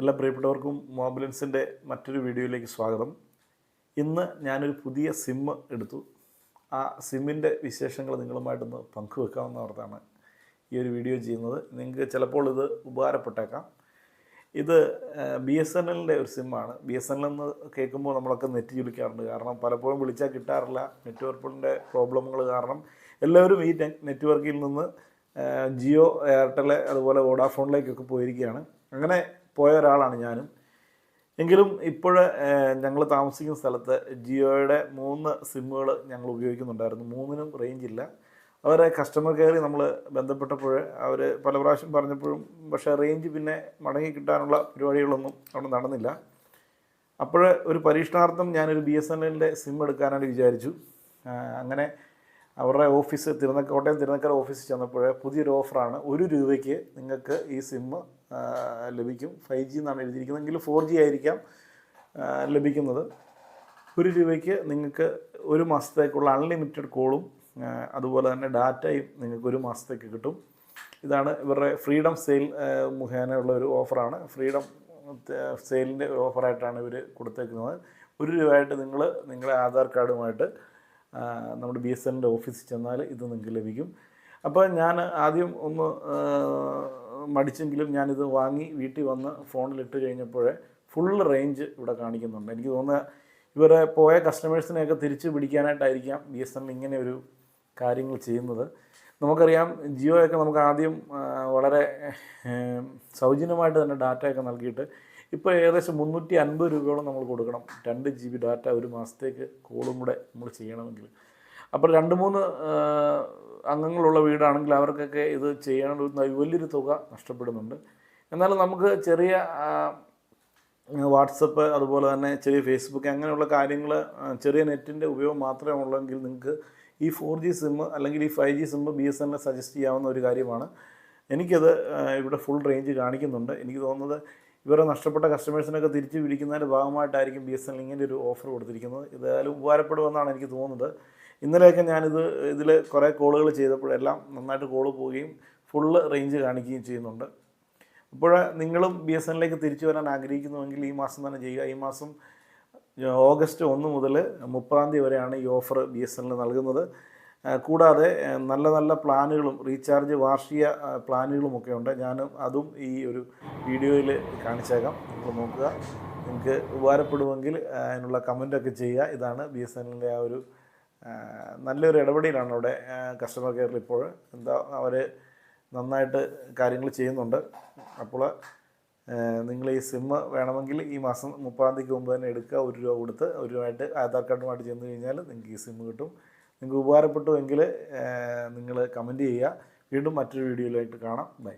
എല്ലാ പ്രിയപ്പെട്ടവർക്കും മോബിലൻസിന്റെ മറ്റൊരു വീഡിയോയിലേക്ക് സ്വാഗതം. ഇന്ന് ഞാനൊരു പുതിയ സിം എടുത്തു. ആ സിമ്മിന്റെ വിശേഷങ്ങൾ നിങ്ങളുമായിട്ടൊന്ന് പങ്കുവെക്കാമെന്ന് പറഞ്ഞാണ് ഈ ഒരു വീഡിയോ ചെയ്യുന്നത്. നിങ്ങൾക്ക് ചിലപ്പോൾ ഇത് ഉപകാരപ്പെട്ടേക്കാം. ഇത് ബി എസ് എൻ എല്ലിന്റെ ഒരു സിമ്മാണ്. ബി എസ് എൻ എൽ എന്ന് കേൾക്കുമ്പോൾ നമ്മളൊക്കെ നെറ്റ് ചുളിക്കാറുണ്ട്. കാരണം പലപ്പോഴും വിളിച്ചാൽ കിട്ടാറില്ല. നെറ്റ്വർക്കിന്റെ പ്രോബ്ലമുകൾ കാരണം എല്ലാവരും ഈ നെറ്റ്വർക്കിൽ നിന്ന് ജിയോ എയർടെൽ അതുപോലെ വോഡാഫോണിലേക്കൊക്കെ പോയിരിക്കുകയാണ്. അങ്ങനെ പോയ ഒരാളാണ് ഞാനും. എങ്കിലും ഇപ്പോൾ ഞങ്ങൾ താമസിക്കുന്ന സ്ഥലത്ത് ജിയോയുടെ മൂന്ന് സിമ്മുകൾ ഞങ്ങൾ ഉപയോഗിക്കുന്നുണ്ടായിരുന്നു. മൂന്നിനും റേഞ്ച് ഇല്ല അവരെ കസ്റ്റമർ കെയറിൽ നമ്മൾ ബന്ധപ്പെട്ടപ്പോൾ അവർ പല പ്രാവശ്യം പറഞ്ഞപ്പോഴും പക്ഷേ റേഞ്ച് പിന്നെ മടങ്ങി കിട്ടാനുള്ള പരിപാടികളൊന്നും അവിടെ നടന്നില്ല. അപ്പോൾ ഒരു പരീക്ഷണാർത്ഥം ഞാനൊരു ബി എസ് എൻ എല്ലിന്റെ സിം എടുക്കാനായിട്ട് വിചാരിച്ചു. അങ്ങനെ അവരുടെ ഓഫീസ് തിരുനക്ക കോട്ടയം തിരുനക്കര ഓഫീസിൽ ചെന്നപ്പോൾ പുതിയൊരു ഓഫറാണ്. ഒരു രൂപയ്ക്ക് നിങ്ങൾക്ക് ഈ സിം ലഭിക്കും. ഫൈവ് ജി എന്നാണ് എഴുതിയിരിക്കുന്നതെങ്കിൽ ഫോർ ജി ആയിരിക്കാം ലഭിക്കുന്നത്. ഒരു രൂപയ്ക്ക് നിങ്ങൾക്ക് ഒരു മാസത്തേക്കുള്ള അൺലിമിറ്റഡ് കോളും അതുപോലെ തന്നെ ഡാറ്റയും നിങ്ങൾക്ക് ഒരു മാസത്തേക്ക് കിട്ടും. ഇതാണ് ഇവരുടെ ഫ്രീഡം സെയിൽ മുഖേനയുള്ള ഒരു ഓഫറാണ് ഫ്രീഡം സെയിലിന്റെ ഓഫറായിട്ടാണ് ഇവർ കൊടുത്തേക്കുന്നത്. ഒരു രൂപയായിട്ട് നിങ്ങൾ നിങ്ങളുടെ ആധാർ കാർഡുമായിട്ട് നമ്മുടെ ബി എസ് എന്റെ ഓഫീസിൽ ചെന്നാൽ ഇത് നിങ്ങൾക്ക് ലഭിക്കും. അപ്പോൾ ഞാൻ ആദ്യം ഒന്ന് മടിച്ചെങ്കിലും ഞാനിത് വാങ്ങി വീട്ടിൽ വന്ന് ഫോണിലിട്ട് കഴിഞ്ഞപ്പോൾ ഫുൾ റേഞ്ച് ഇവിടെ കാണിക്കുന്നുണ്ട്. എനിക്ക് തോന്നുന്നത് ഇവരെ പോയ കസ്റ്റമേഴ്സിനെയൊക്കെ തിരിച്ച് പിടിക്കാനായിട്ടായിരിക്കാം ബി എസ് എൻ ഇങ്ങനെ ഒരു കാര്യങ്ങൾ ചെയ്യുന്നത്. നമുക്കറിയാം ജിയോയൊക്കെ നമുക്ക് ആദ്യം വളരെ സൗജന്യമായിട്ട് തന്നെ ഡാറ്റയൊക്കെ നൽകിയിട്ട് ഇപ്പോൾ ഏകദേശം മുന്നൂറ്റി അൻപത് രൂപയോളം നമ്മൾ കൊടുക്കണം. രണ്ട് ജി ബി ഡാറ്റ ഒരു മാസത്തേക്ക് കോളും കൂടെ നമ്മൾ ചെയ്യണമെങ്കിൽ. അപ്പോൾ രണ്ട് മൂന്ന് അംഗങ്ങളുള്ള വീടാണെങ്കിൽ അവർക്കൊക്കെ ഇത് ചെയ്യണമെന്ന വലിയൊരു തുക നഷ്ടപ്പെടുന്നുണ്ട്. എന്നാലും നമുക്ക് ചെറിയ വാട്സപ്പ് അതുപോലെ തന്നെ ചെറിയ ഫേസ്ബുക്ക് അങ്ങനെയുള്ള കാര്യങ്ങൾ ചെറിയ നെറ്റിന്റെ ഉപയോഗം മാത്രമേ ഉള്ളെങ്കിൽ നിങ്ങൾക്ക് ഈ ഫോർ ജി സിമ്മ് അല്ലെങ്കിൽ ഈ five G SIM B S N suggest ചെയ്യാവുന്ന ഒരു കാര്യമാണ്. എനിക്കത് ഇവിടെ ഫുൾ റേഞ്ച് കാണിക്കുന്നുണ്ട്. എനിക്ക് തോന്നുന്നത് ഇവരെ നഷ്ടപ്പെട്ട കസ്റ്റമേഴ്സിനൊക്കെ തിരിച്ച് പിടിക്കുന്നതിന്റെ ഭാഗമായിട്ടായിരിക്കും ബി എസ് എൻ ഇങ്ങനെ ഒരു ഓഫർ കൊടുത്തിരിക്കുന്നത്. ഇതായാലും ഉപകാരപ്പെടുമെന്നാണ് എനിക്ക് തോന്നുന്നത്. ഇന്നലെയൊക്കെ ഞാനിത് ഇതിൽ കുറേ കോളുകൾ ചെയ്തപ്പോഴെല്ലാം നന്നായിട്ട് കോൾ പോവുകയും ഫുള്ള് റേഞ്ച് കാണിക്കുകയും ചെയ്യുന്നുണ്ട്. അപ്പോൾ നിങ്ങളും ബി എസ് എന്നിലേക്ക് തിരിച്ചു വരാൻ ആഗ്രഹിക്കുന്നുവെങ്കിൽ ഈ മാസം തന്നെ ചെയ്യുക. ഈ മാസം ഓഗസ്റ്റ് ഒന്ന് മുതൽ മുപ്പതാം തീയതി വരെയാണ് ഈ ഓഫർ ബി എസ് എന്നിൽ നൽകുന്നത്. കൂടാതെ നല്ല നല്ല പ്ലാനുകളും റീചാർജ് വാർഷിക പ്ലാനുകളുമൊക്കെ ഉണ്ട്. ഞാൻ അതും ഈ ഒരു വീഡിയോയിൽ കാണിച്ചേക്കാം. നിങ്ങൾ നോക്കുക. നിങ്ങൾക്ക് ഉപകാരപ്പെടുമെങ്കിൽ അതിനുള്ള കമന്റൊക്കെ ചെയ്യുക. ഇതാണ് ബി എസ് എന്നിന്റെ ആ ഒരു നല്ലൊരു ഇടപെടലാണ് അവിടെ കസ്റ്റമർ കെയറിൽ ഇപ്പോൾ. എന്താ അവർ നന്നായിട്ട് കാര്യങ്ങൾ ചെയ്യുന്നുണ്ട്. അപ്പോൾ നിങ്ങൾ ഈ സിമ്മ് വേണമെങ്കിൽ ഈ മാസം മുപ്പതാം തീയതിക്ക് മുമ്പ് തന്നെ എടുക്കുക. ഒരു രൂപ കൊടുത്ത് ഒരു രൂപയായിട്ട് ആധാർ കാർഡുമായിട്ട് ചെന്ന് കഴിഞ്ഞാൽ നിങ്ങൾക്ക് ഈ സിമ്മ് കിട്ടും. നിങ്ങൾക്ക് ഉപകാരപ്പെട്ടുവെങ്കിൽ നിങ്ങൾ കമന്റ് ചെയ്യുക. വീണ്ടും മറ്റൊരു വീഡിയോയിലായിട്ട് കാണാം. ബൈ.